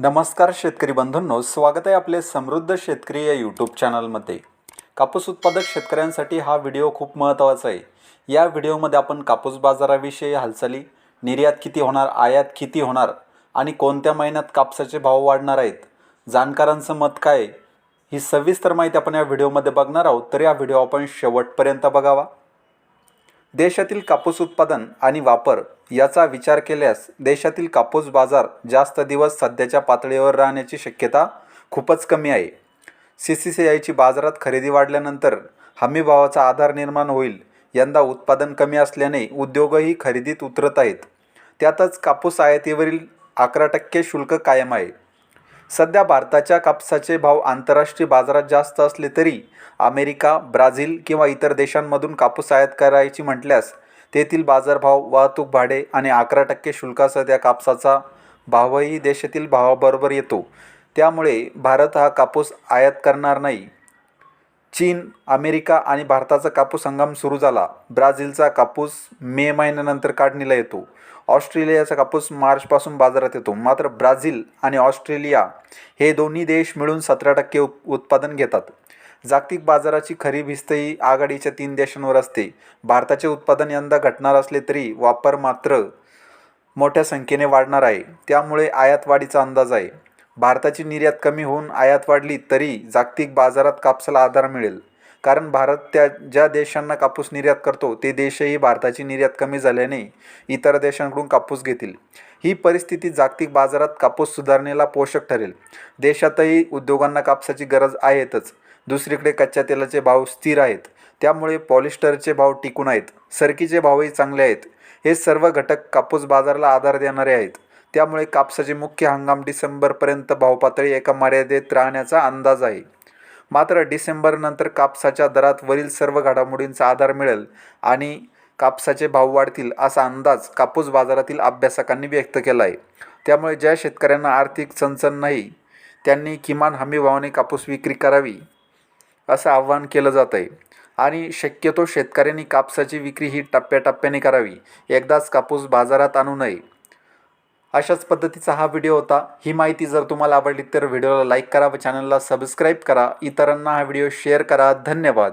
नमस्कार शेतकरी बंधूंनो स्वागत आहे आपले समृद्ध शेतकरी या यूट्यूब चॅनलमध्ये कापूस उत्पादक शेतकऱ्यांसाठी हा व्हिडिओ खूप महत्त्वाचा आहे. या व्हिडिओमध्ये आपण कापूस बाजाराविषयी हालचाली निर्यात किती होणार आयात किती होणार आणि कोणत्या महिन्यात कापसाचे भाव वाढणार आहेत जाणकारांचं मत काय ही सविस्तर माहिती आपण या व्हिडिओमध्ये बघणार आहोत. तर या व्हिडिओ आपण शेवटपर्यंत बघावा. देशातील कापूस उत्पादन आणि वापर याचा विचार केल्यास देशातील कापूस बाजार जास्त दिवस सध्याच्या पातळीवर राहण्याची शक्यता खूपच कमी आहे. सी सी सी आयची बाजारात खरेदी वाढल्यानंतर हमीभावाचा आधार निर्माण होईल. यंदा उत्पादन कमी असल्याने उद्योगही खरेदीत उतरत आहेत. त्यातच कापूस आयातीवरील अकरा टक्के शुल्क कायम आहे. सध्या भारताच्या कापसाचे भाव आंतरराष्ट्रीय बाजारात जास्त असले तरी अमेरिका ब्राझील किंवा इतर देशांमधून कापूस आयात करायची म्हटल्यास तेथील बाजारभाव वाहतूक भाडे आणि अकरा टक्के शुल्कासह त्या कापसाचा भावही देशातील भावाबरोबर येतो. त्यामुळे भारत हा कापूस आयात करणार नाही. चीन अमेरिका आणि भारताचा कापूस हंगाम सुरू झाला. ब्राझीलचा कापूस मे महिन्यानंतर काढणीला येतो. ऑस्ट्रेलियाचा कापूस मार्चपासून बाजारात येतो. मात्र ब्राझील आणि ऑस्ट्रेलिया हे दोन्ही देश मिळून सतरा टक्के उत्पादन घेतात. जागतिक बाजाराची खरी भिस्तही आघाडीच्या तीन देशांवर असते. भारताचे उत्पादन यंदा घटणार असले तरी वापर मात्र मोठ्या संख्येने वाढणार आहे. त्यामुळे आयातवाढीचा अंदाज आहे. भारताची निर्यात कमी होऊन आयात वाढली तरी जागतिक बाजारात कापसाला आधार मिळेल. कारण भारत त्या ज्या देशांना कापूस निर्यात करतो ते देशही भारताची निर्यात कमी झाल्याने इतर देशांकडून कापूस घेतील. ही परिस्थिती जागतिक बाजारात कापूस सुधारणेला पोषक ठरेल. देशातही उद्योगांना कापसाची गरज आहेतच. दुसरीकडे कच्च्या तेलाचे भाव स्थिर आहेत. त्यामुळे पॉलिस्टरचे भाव टिकून आहेत. सरकीचे भावही चांगले आहेत. हे सर्व घटक कापूस बाजाराला आधार देणारे आहेत. त्यामुळे कापसाचे मुख्य हंगाम डिसेंबरपर्यंत भावपातळी एका मर्यादेत राहण्याचा अंदाज आहे. मात्र डिसेंबरनंतर कापसाच्या दरात वरील सर्व घडामोडींचा आधार मिळेल आणि कापसाचे भाव वाढतील असा अंदाज कापूस बाजारातील अभ्यासकांनी व्यक्त केला आहे त्यामुळे ज्या शेतकऱ्यांना आर्थिक चणचण नाही त्यांनी किमान हमी भावाने कापूस विक्री करावी असं आवाहन केलं जात आहे आणि शक्यतो शेतकऱ्यांनी कापसाची विक्री ही टप्प्याटप्प्याने करावी. एकदाच कापूस बाजारात आणू नये. अशाच पद्धतीचा हा व्हिडिओ होता. ही माहिती जर तुम्हाला आवडली तर व्हिडिओला लाईक करा व चॅनलला सबस्क्राईब करा. इतरांना हा व्हिडिओ शेअर करा. धन्यवाद.